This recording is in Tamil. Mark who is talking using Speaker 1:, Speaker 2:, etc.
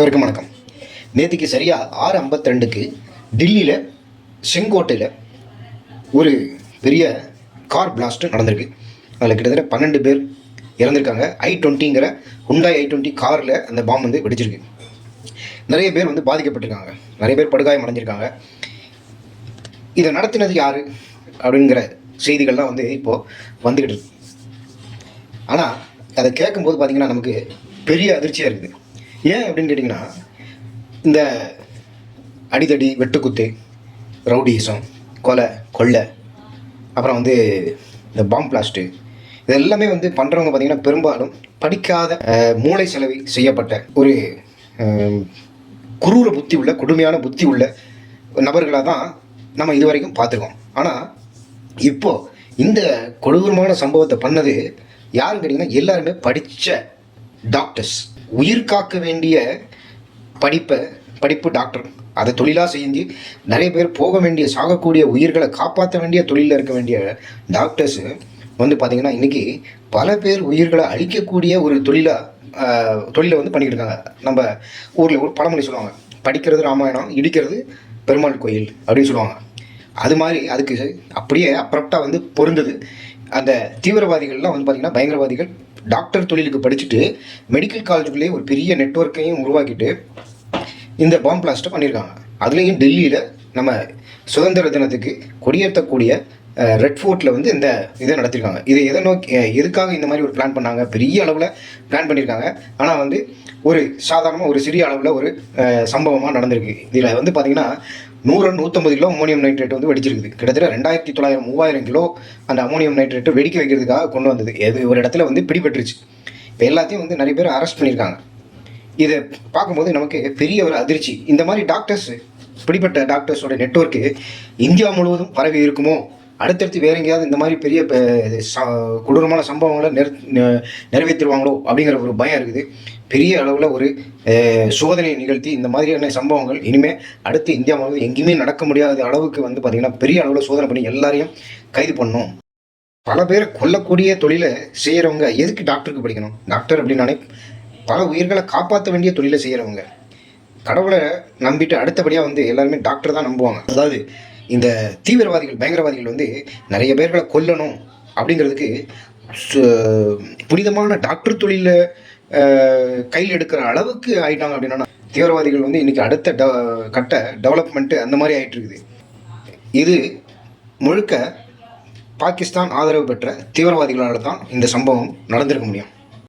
Speaker 1: வரைக்கும் வணக்கம். நேற்றுக்கு சரியாக ஆறு ஐம்பத்தி ரெண்டுக்கு டெல்லியில் செங்கோட்டையில் ஒரு பெரிய கார் பிளாஸ்ட்டு நடந்திருக்கு. அதில் கிட்டத்தட்ட பன்னெண்டு பேர் இறந்துருக்காங்க. ஐ டுவெண்ட்டிங்கிற ஹுண்டாய் ஐ டுவெண்ட்டி காரில் அந்த பாம் வந்து வெடிச்சிருக்கு. நிறைய பேர் வந்து பாதிக்கப்பட்டிருக்காங்க. நிறைய பேர் படுகாயம் அடைஞ்சிருக்காங்க. இதை நடத்தினது யார்? அப்படிங்கிற செய்திகள்லாம் வந்து இப்போது வந்துக்கிட்டு இருக்கு. ஆனால் அதை கேட்கும்போது பார்த்திங்கன்னா நமக்கு பெரிய அதிர்ச்சியாக இருக்குது. ஏன் அப்படின்னு கேட்டிங்கன்னா இந்த அடிதடி வெட்டுக்குத்து ரவுடிசம் கொலை கொள்ளை அப்புறம் வந்து இந்த பாம் பிளாஸ்ட்டு இது எல்லாமே வந்து பண்ணுறவங்க பார்த்திங்கன்னா பெரும்பாலும் படிக்காத மூளை செலவில் செய்யப்பட்ட ஒரு குரூர புத்தி உள்ள கொடுமையான புத்தி உள்ள நபர்களாக தான் நம்ம இது வரைக்கும் பார்த்துருக்கோம். ஆனால் இப்போது இந்த கொடூரமான சம்பவத்தை பண்ணது யாருன்னு கேட்டிங்கன்னா எல்லாருமே படித்த டாக்டர்ஸ் உயிர் காக்க வேண்டிய படிப்பை படிப்பு டாக்டர் அதை தொழிலாக செஞ்சு நிறைய பேர் போக வேண்டிய சாகக்கூடிய உயிர்களை காப்பாற்ற வேண்டிய தொழிலில் இருக்க வேண்டிய டாக்டர்ஸு வந்து பார்த்திங்கன்னா இன்றைக்கி பல பேர் உயிர்களை அழிக்கக்கூடிய ஒரு தொழிலாக தொழிலை வந்து பண்ணிக்கிட்டு இருக்காங்க. நம்ம ஊரில் ஒரு பழமொழி சொல்லுவாங்க படிக்கிறது ராமாயணம் இடிக்கிறது பெருமாள் கோயில் அப்படின்னு சொல்லுவாங்க. அது மாதிரி அதுக்கு அப்படியே அப்ரப்டாக வந்து பொருந்தது. அந்த தீவிரவாதிகள்லாம் வந்து பார்த்திங்கன்னா பயங்கரவாதிகள் டாக்டர் தொழிலுக்கு படிச்சுட்டு மெடிக்கல் காலேஜுக்குள்ளேயே ஒரு பெரிய நெட்வொர்க்கையும் உருவாக்கிட்டு இந்த பாம் பிளாஸ்ட்டை பண்ணியிருக்காங்க அதுலேயும் டெல்லியில் நம்ம சுதந்திர தினத்துக்கு கொடியேற்றக்கூடிய ரெட் ஃபோர்ட்டில் வந்து இந்த இதை நடத்திருக்காங்க. இது எதை நோக்கி எதுக்காக இந்த மாதிரி ஒரு பிளான் பண்ணாங்க? பெரிய அளவில் பிளான் பண்ணியிருக்காங்க ஆனால் வந்து ஒரு சாதாரணமாக ஒரு சிறிய அளவில் ஒரு சம்பவமாக நடந்திருக்கு. இதில் வந்து பார்த்திங்கன்னா நூறு நூற்றம்பது கிலோ அமோனியம் நைட்ரேட் வந்து வெடிச்சிருக்குது. கிட்டத்தட்ட ரெண்டாயிரத்தி தொள்ளாயிரம் மூவாயிரம் கிலோ அந்த அமோனியம் நைட்ரேட்டை வெடிக்க வைக்கிறதுக்காக கொண்டு வந்தது. எது ஒரு இடத்துல வந்து பிடிபட்டுருச்சு. இப்போ எல்லாத்தையும் வந்து நிறைய பேர் அரெஸ்ட் பண்ணியிருக்காங்க. இதை பார்க்கும்போது நமக்கு பெரிய ஒரு அதிர்ச்சி. இந்த மாதிரி டாக்டர்ஸ் பிடிப்பட்ட டாக்டர்ஸோட நெட்வொர்க்கு இந்தியா முழுவதும் பரவி இருக்குமோ? அடுத்தடுத்து வேற எங்கேயாவது இந்த மாதிரி பெரிய ச- கொடூரமான சம்பவங்களை நிற நிறைவேற்றிடுவாங்களோ அப்படிங்கிற ஒரு பயம் இருக்குது. பெரிய அளவில் ஒரு சோதனையை சோதனை நிகழ்த்தி இந்த மாதிரியான சம்பவங்கள் இனிமேல் அடுத்து இந்தியா முழுவதும் எங்கேயுமே நடக்க முடியாத அளவுக்கு வந்து பார்த்திங்கன்னா பெரிய அளவில் சோதனை பண்ணி எல்லாரையும் கைது பண்ணணும். பல பேர் கொல்லக்கூடிய தொழிலை செய்கிறவங்க எதுக்கு டாக்டருக்கு படிக்கணும்? டாக்டர் அப்படின்னாலே பல உயிர்களை காப்பாற்ற வேண்டிய தொழிலை செய்கிறவங்க கடவுளை நம்பிட்டு அடுத்தபடியாக வந்து எல்லாருமே டாக்டர் தான் நம்புவாங்க. அதாவது இந்த தீவிரவாதிகள் பயங்கரவாதிகள் வந்து நிறைய பேர்களை கொல்லணும் அப்படிங்கிறதுக்கு சு- புனிதமான டாக்டர் தொழிலை கையில் எடுக்கிற அளவுக்கு ஆயிட்டாங்க அப்படின்னா தீவிரவாதிகள் வந்து இன்றைக்கி அடுத்த ட கட்ட டெவலப்மெண்ட்டு அந்த மாதிரி ஆகிட்டுருக்குது இது முழுக்க பாகிஸ்தான் ஆதரவு பெற்ற தீவிரவாதிகளால் தான் இந்த சம்பவம் நடந்திருக்க முடியும்.